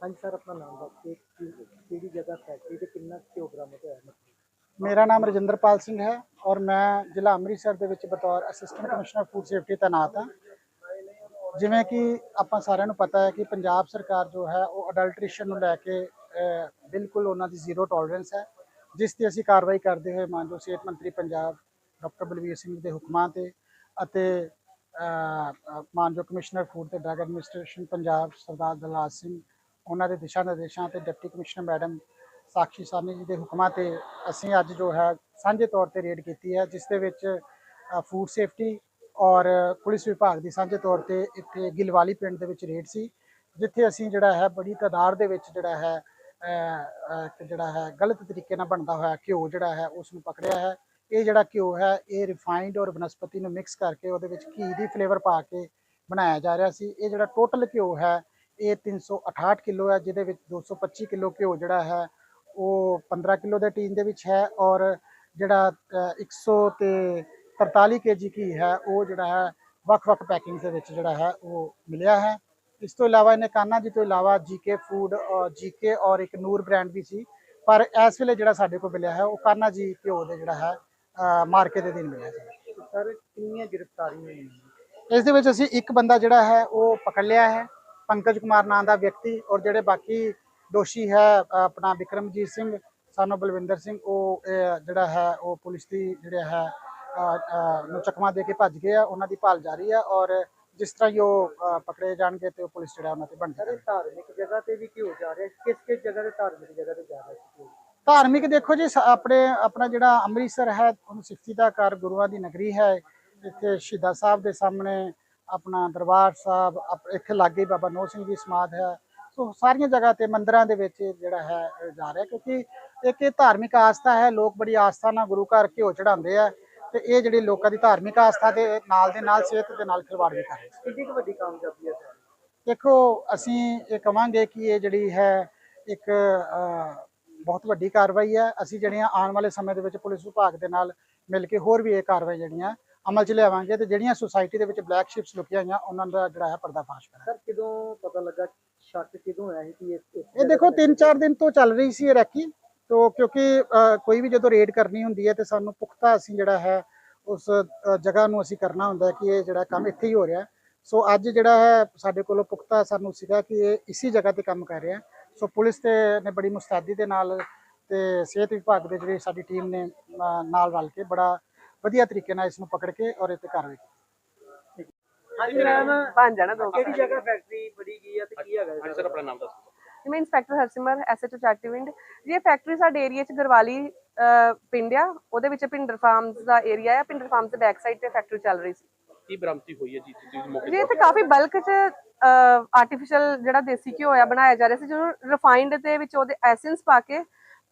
ਹਾਂਜੀ ਸਰ ਆਪਣਾ ਨਾਮ ਦੱਸ ਕੇ ਕਿ- ਕਿਹੜੀ ਜਗ੍ਹਾ ਫੈਕਟਰੀ ਤੇ ਕਿੰਨਾ ਘਿਓ ਬਰਾਮਦ ਹੋਇਆ ਮੱਛੀ ਮੇਰਾ ਨਾਮ ਰਜਿੰਦਰਪਾਲ ਸਿੰਘ ਹੈ ਔਰ ਮੈਂ ਜ਼ਿਲ੍ਹਾ ਅੰਮ੍ਰਿਤਸਰ ਦੇ ਵਿੱਚ ਬਤੌਰ ਅਸਿਸਟੈਂਟ ਕਮਿਸ਼ਨਰ ਫੂਡ ਸੇਫਟੀ ਤੈਨਾਤ ਹਾਂ। ਜਿਵੇਂ ਕਿ ਆਪਾਂ ਸਾਰਿਆਂ ਨੂੰ ਪਤਾ ਹੈ ਕਿ ਪੰਜਾਬ ਸਰਕਾਰ ਜੋ ਹੈ ਉਹ ਅਡਲਟ੍ਰੇਸ਼ਨ ਨੂੰ ਲੈ ਕੇ ਅਹ, ਬਿਲਕੁਲ ਉਹਨਾਂ ਦੀ ਜ਼ੀਰੋ ਟੋਲਰੈਂਸ ਹੈ। ਜਿਸ ਤੇ ਅਸੀਂ ਕਾਰਵਾਈ ਕਰਦੇ ਹੋਏ ਮਾਨਯੋਗ ਸਿਹਤ ਮੰਤਰੀ ਪੰਜਾਬ ਡਾਕਟਰ ਬਲਵੀਰ ਸਿੰਘ ਦੇ ਹੁਕਮਾਂ ਤੇ ਅਤੇ ਅਹ, ਅਹ, ਮਾਨਯੋਗ ਕਮਿਸ਼ਨਰ ਫੂਡ ਤੇ ਡਰੱਗ ਐਡਮਿਨਿਸਟ੍ਰੇਸ਼ਨ ਪੰਜਾਬ ਸਰਦਾਰ ਦਲਾਲ ਸਿੰਘ ਉਹਨਾਂ ਦੇ ਦਿਸ਼ਾ ਨਿਰਦੇਸ਼ਾਂ ਤੇ deputy commissioner madam Sakshi Sani ji ਦੇ ਹੁਕਮਾਂ ਤੇ ਅਸੀਂ ਅੱਜ ਜੋ ਹੈ ਸਾਂਝੇ ਤੌਰ ਤੇ ਰੇਡ ਕੀਤੀ ਹੈ, ਜਿਸ ਦੇ ਵਿੱਚ ਫੂਡ ਸੇਫਟੀ ਔਰ ਪੁਲਿਸ ਵਿਭਾਗ ਦੀ ਸਾਂਝੇ ਤੌਰ ਤੇ ਇੱਥੇ ਗਿਲਵਾਲੀ ਪਿੰਡ ਦੇ ਵਿੱਚ ਰੇਡ ਸੀ, ਜਿੱਥੇ ਅਸੀਂ ਜਿਹੜਾ ਹੈ ਬੜੀ ਤਾਦਾਦ ਦੇ ਵਿੱਚ ਜਿਹੜਾ ਹੈ ਇੱਕ ਜਿਹੜਾ ਹੈ ਗਲਤ ਤਰੀਕੇ ਨਾਲ ਬਣਦਾ ਹੋਇਆ ਘਿਓ ਜਿਹੜਾ ਹੈ ਉਸ ਨੂੰ ਪਕੜਿਆ ਹੈ। ਇਹ ਜਿਹੜਾ ਘਿਓ ਹੈ, ਇਹ ਰਿਫਾਈਨਡ ਔਰ ਬਨਸਪਤੀ ਨੂੰ ਮਿਕਸ ਕਰਕੇ ਉਹਦੇ ਵਿੱਚ ਘੀ ਦੀ ਫਲੇਵਰ ਪਾ ਕੇ ਬਣਾਇਆ ਜਾ ਰਿਹਾ ਸੀ। ਇਹ ਜਿਹੜਾ ਟੋਟਲ ਘਿਓ ਹੈ ਇਹ 368 ਕਿਲੋ ਹੈ ਜਿਹਦੇ ਵਿੱਚ 225 ਕਿਲੋ ਘਿਓ ਜਿਹੜਾ ਹੈ ਉਹ 15 ਕਿਲੋ ਦੇ ਟੀਨ ਦੇ ਵਿੱਚ ਹੈ ਔਰ ਜਿਹੜਾ ਅ, 100 ਤੇ 43 ਕੇਜੀ ਘੀ ਹੈ ਉਹ ਜਿਹੜਾ ਹੈ ਵੱਖ-ਵੱਖ ਪੈਕਿੰਗ ਦੇ ਵਿੱਚ ਜਿਹੜਾ ਹੈ ਉਹ ਮਿਲਿਆ ਹੈ। ਇਸ ਤੋਂ ਇਲਾਵਾ ਇਹਨੇ ਕਾਨਾ ਜੀ ਤੋਂ ਇਲਾਵਾ ਜੀਕੇ ਫੂਡ ਔਰ ਜੀਕੇ ਔਰ ਇੱਕ ਨੂਰ ਬ੍ਰਾਂਡ ਵੀ ਸੀ ਪਰ ਇਸ ਵੇਲੇ ਜਿਹੜਾ ਸਾਡੇ ਕੋਲ ਮਿਲਿਆ ਹੈ ਉਹ ਕਾਨਾ ਜੀ ਘਿਓ ਦੇ ਜਿਹੜਾ ਹੈ ਅ, ਮਾਰਕੇ ਦੇ ਦਿਨ ਮਿਲਿਆ ਸੀ। ਸਰ ਕਿੰਨੀਆਂ ਗ੍ਰਿਫਤਾਰੀਆਂ ਹੋਈਆਂ? ਇਸ ਦੇ ਵਿੱਚ ਅਸੀਂ ਇੱਕ ਬੰਦਾ ਜਿਹੜਾ ਹੈ ਉਹ ਪਕੜ ਲਿਆ ਹੈ। ਪੰਕਜ ਕੁਮਾਰ ਨਾਂ ਦਾ ਵਿਅਕਤੀ ਔਰ ਜਿਹੜੇ ਬਾਕੀ ਦੋਸ਼ੀ ਹੈ ਆਪਣਾ ਵਿਕਰਮਜੀਤ ਸਿੰਘ ਸਾਨੂੰ ਬਲਵਿੰਦਰ ਸਿੰਘ ਉਹ ਜਿਹੜਾ ਹੈ ਉਹ ਪੁਲਿਸ ਦੀ ਜਿਹੜਾ ਹੈ ਨੂੰ ਚਕਮਾ ਦੇ ਕੇ ਭੱਜ ਗਏ ਆ ਉਹਨਾਂ ਦੀ ਭਾਲ ਜਾਰੀ ਹੈ ਔਰ ਜਿਸ ਤਰ੍ਹਾਂ ਹੀ ਉਹ ਪਕੜੇ ਜਾਣਗੇ ਤੇ ਉਹ ਪੁਲਿਸ ਜਿਹੜਾ ਉਹਨਾਂ ਤੇ ਬਣ ਸਰ ਇਹ ਜਾਏਗੀ ਧਾਰਮਿਕ ਜਗ੍ਹਾ ਤੇ ਵੀ ਘਿਓ ਜਾ ਰਿਹਾ ਕਿਸ ਕਿਸ ਜਗ੍ਹਾ ਤੇ ਧਾਰਮਿਕ ਜਗ੍ਹਾ ਤੇ ਜਾ ਰਿਹਾ? ਧਾਰਮਿਕ ਦੇਖੋ ਜੀ ਆਪਣੇ ਆਪਣਾ ਜਿਹੜਾ ਅੰਮ੍ਰਿਤਸਰ ਹੈ ਉਹਨੂੰ ਸਿਫਤੀ ਦਾ ਘਰ ਗੁਰੂਆਂ ਦੀ ਨਗਰੀ ਹੈ ਇੱਥੇ ਸ਼ਹੀਦਾਂ ਸਾਹਿਬ ਦੇ ਸਾਹਮਣੇ ਆਪਣਾ ਦਰਬਾਰ ਸਾਹਿਬ ਇੱਥੇ ਲਾਗੇ ਬਾਬਾ ਨੋ ਸਿੰਘ ਦੀ ਸਮਾਧ ਹੈ। ਸੋ ਸਾਰੀਆਂ ਜਗ੍ਹਾ ਤੇ ਮੰਦਿਰਾਂ ਦੇ ਵਿੱਚ ਜਿਹੜਾ ਹੈ ਜਾ ਰਿਹਾ ਕਿਉਂਕਿ ਇੱਕ ਇਹ ਧਾਰਮਿਕ ਆਸਥਾ ਹੈ ਲੋਕ ਬੜੀ ਆਸਥਾ ਨਾਲ ਗੁਰੂ ਘਰ ਘਿਓ ਚੜਾਉਂਦੇ ਆ ਤੇ ਇਹ ਜਿਹੜੀ ਲੋਕਾਂ ਦੀ ਧਾਰਮਿਕ ਆਸਥਾ ਦੇ ਨਾਲ ਦੇ ਨਾਲ ਸਿਹਤ ਦੇ ਨਾਲ ਖਿਲਵਾੜ ਵੀ ਕਰ ਰਹੇ ਕਿੰਨੀ ਕੁ ਵੱਡੀ ਕਾਮਯਾਬੀ ਹੈ ਦੇਖੋ ਅਸੀਂ ਇਹ ਕਵਾਂਗੇ ਕਿ ਇਹ ਜਿਹੜੀ ਹੈ ਇੱਕ ਬਹੁਤ ਵੱਡੀ ਕਾਰਵਾਈ ਹੈ। ਅਸੀਂ ਜਿਹੜੀਆਂ ਆਉਣ ਵਾਲੇ ਸਮੇਂ ਦੇ ਵਿੱਚ ਪੁਲਿਸ ਵਿਭਾਗ ਦੇ ਨਾਲ ਮਿਲ ਕੇ ਹੋਰ ਵੀ ਇਹ ਕਾਰਵਾਈ ਜਿਹੜੀਆਂ ਅਮਲ 'ਚ ਲਿਆਵਾਂਗੇ ਤੇ ਜਿਹੜੀਆਂ ਸੁਸਾਇਟੀ ਦੇ ਵਿੱਚ ਬਲੈਕ ਸ਼ਿਪਸ ਲੁਕੀਆਂ ਹੋਈਆਂ ਉਹਨਾਂ ਦਾ ਜਿਹੜਾ ਹੈ ਪਰਦਾਫਾਸ਼ ਕਰਾਂਗੇ ਸਰ ਕਦੋਂ ਪਤਾ ਲੱਗਾ ਸ਼ੱਕ ਕਿਦੋਂ ਹੋਇਆ ਸੀ ਕਿ ਇਸ ਇਹ ਦੇਖੋ 3-4 ਦਿਨ ਤੋਂ ਚੱਲ ਰਹੀ ਸੀ ਇਹ ਰੈਕੀ ਤੋ ਕਿਉਂਕਿ ਕੋਈ ਵੀ ਜਦੋਂ ਰੇਡ ਕਰਨੀ ਹੁੰਦੀ ਹੈ ਤੇ ਸਾਨੂੰ ਪੁਖਤਾ ਅਸੀਂ ਜਿਹੜਾ ਹੈ ਉਸ ਜਗ੍ਹਾ ਨੂੰ ਅਸੀਂ ਕਰਨਾ ਹੁੰਦਾ ਕਿ ਇਹ ਜਿਹੜਾ ਕੰਮ ਇੱਥੇ ਹੀ ਹੋ ਰਿਹਾ। ਸੋ ਅੱਜ ਜਿਹੜਾ ਹੈ ਸਾਡੇ ਕੋਲੋਂ ਪੁਖਤਾ ਸਾਨੂੰ ਸੀਗਾ ਕਿ ਇਹ ਇਸੀ ਜਗ੍ਹਾ ਤੇ ਕੰਮ ਕਰ ਰਿਹਾ। ਸੋ ਪੁਲਿਸ ਤੇ ਨੇ ਬੜੀ ਮੁਸਤੈਦੀ ਦੇ ਨਾਲ ਤੇ ਸਿਹਤ ਵਿਭਾਗ ਦੇ ਜਿਹੜੀ ਸਾਡੀ ਟੀਮ ਨੇ ਨਾਲ ਰਲ ਕੇ ਬੜਾ ਵਧੀਆ ਤਰੀਕੇ ਨਾਲ ਇਸ ਨੂੰ ਪਕੜ ਕੇ ਔਰ ਇਹ ਤੇ ਕਾਰਵਾਈ ਕੀਤੀ ਹਾਂਜੀ ਮੈਮ ਬਣ ਜਾਣਾ ਦੋ। ਕਿਹੜੀ ਜਗ੍ਹਾ ਫੈਕਟਰੀ ਬੜੀ ਗਈ ਹੈ ਤੇ ਕੀ ਹੈਗਾ ਹਾਂਜੀ ਸਰ ਆਪਣਾ ਨਾਮ ਦੱਸੋ। ਮੈਂ ਇੰਸਪੈਕਟਰ ਹਰਸਿਮਰ ਐਸਐਚਓ ਚੈਟੀਵਿੰਡ ਜੀ ਇਹ ਫੈਕਟਰੀ ਸਾਡੇ ਏਰੀਆ ਚ ਗਰਵਾਲੀ ਪਿੰਡ ਆ। ਉਹਦੇ ਵਿੱਚ ਪਿੰਡਰ ਫਾਰਮਸ ਦਾ ਏਰੀਆ ਆ। ਪਿੰਡਰ ਫਾਰਮਸ ਦੇ ਬੈਕ ਸਾਈਡ ਤੇ ਫੈਕਟਰੀ ਚੱਲ ਰਹੀ ਸੀ। ਕੀ ਬਰਾਮਦੀ ਹੋਈ ਹੈ ਜੀ? ਤੁਸੀਂ ਮੌਕੇ ਜੀ ਇੱਥੇ ਕਾਫੀ ਬਲਕ ਚ ਆਰਟੀਫੀਸ਼ੀਅਲ ਜਿਹੜਾ ਦੇਸੀ ਘਿਓ ਆ ਬਣਾਇਆ ਜਾ ਰਿਹਾ ਸੀ। ਜਿਹਨੂੰ ਰਿਫਾਈਨਡ ਦੇ ਵਿੱਚ ਉਹਦੇ ਐਸੈਂਸ ਪਾ ਕੇ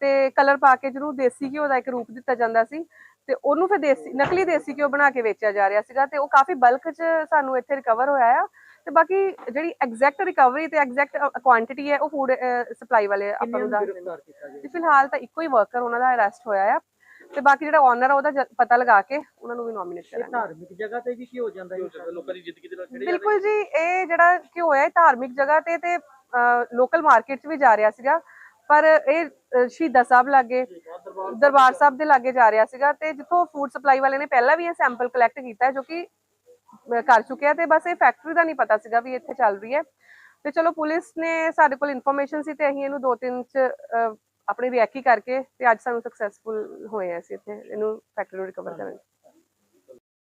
ਤੇ ਕਲਰ ਪਾ ਕੇ ਜਿਹਨੂੰ ਦੇਸੀ ਘਿਓ ਦਾ ਇੱਕ ਰੂਪ ਦਿੱਤਾ ਜਾਂਦਾ ਸੀ ਤੇ ਉਹਨੂੰ ਫਿਰ ਦੇਸੀ ਨਕਲੀ ਦੇਸੀ ਘਿਓ ਬਣਾ ਕੇ ਵੇਚਿਆ ਜਾ ਰਿਹਾ ਸੀਗਾ ਤੇ ਉਹ ਕਾਫੀ ਬਲਕ ਚ ਸਾਨੂੰ ਇੱਥੇ ਰਿਕਵਰ ਹੋਇਆ ਆ। ਤੇ ਬਾਕੀ ਜਿਹੜੀ ਐਗਜ਼ੈਕਟ ਰਿਕਵਰੀ ਤੇ ਐਗਜ਼ੈਕਟ ਕੁਆਂਟੀਟੀ ਹੈ ਉਹ ਫੂਡ ਸਪਲਾਈ ਵਾਲੇ ਆਪਾਂ ਨੂੰ ਦੱਸ ਤੇ ਫਿਲਹਾਲ ਤਾਂ ਇੱਕੋ ਹੀ ਵਰਕਰ ਉਹਨਾਂ ਦਾ ਅਰੈਸਟ ਹੋਇਆ ਆ। ਤੇ ਬਾਕੀ ਜਿਹੜਾ ਓਨਰ ਆ ਉਹਦਾ ਪਤਾ ਲਗਾ ਕੇ ਉਹਨਾਂ ਨੂੰ ਵੀ ਨੋਮੀਨੇਟ ਇਹ ਕਰਾਂਗੇ। ਧਾਰਮਿਕ ਜਗ੍ਹਾ ਤੇ ਵੀ ਕੀ ਹੋ ਜਾਂਦਾ ਹੈ ਲੋਕਾਂ ਦੀ ਜ਼ਿੰਦਗੀ ਦੇ ਨਾਲ ਖੇਡੇ ਬਿਲਕੁਲ ਜੀ ਇਹ ਜਿਹੜਾ ਘਿਓ ਹੈ ਇਹ ਧਾਰਮਿਕ ਜਗ੍ਹਾ ਤੇ ਤੇ ਲੋਕਲ ਮਾਰਕੀਟ 'ਚ ਵੀ ਜਾ ਰਿਹਾ ਸੀਗਾ। ਪਰ ਇਹ ਸ਼ਹੀਦਾਂ ਸਾਹਿਬ ਲਾਗੇ ਦਰਬਾਰ ਸਾਹਿਬ ਦੇ ਲਾਗੇ ਜਾ ਰਿਹਾ ਸੀਗਾ ਤੇ ਜਿੱਥੋਂ ਫੂਡ ਸਪਲਾਈ ਵਾਲੇ ਨੇ ਪਹਿਲਾਂ ਵੀ ਇਹ ਸੈਂਪਲ ਕਲੈਕਟ ਕੀਤਾ ਜੋ ਕਿ ਕਰ ਚੁੱਕਿਆ ਤੇ ਬਸ ਇਹ ਫੈਕਟਰੀ ਦਾ ਨਹੀਂ ਪਤਾ ਸੀਗਾ ਵੀ ਇੱਥੇ ਚੱਲ ਰਹੀ ਹੈ। ਤੇ ਚਲੋ ਪੁਲਿਸ ਨੇ ਸਾਡੇ ਕੋਲ ਇਨਫੋਰਮੇਸ਼ਨ ਸੀ ਤੇ ਅਸੀਂ ਇਹਨੂੰ ਦੋ ਤਿੰਨ ਚ ਆਪਣੀ ਰਿਐਕੀ ਕਰਕੇ ਤੇ ਅੱਜ ਸਾਨੂੰ ਸਕਸੈਸਫੁਲ ਹੋਏ ਆ ਅਸੀਂ ਇੱਥੇ ਇਹਨੂੰ ਫੈਕਟਰੀ ਨੂੰ ਰਿਕਵਰ ਕਰਨ।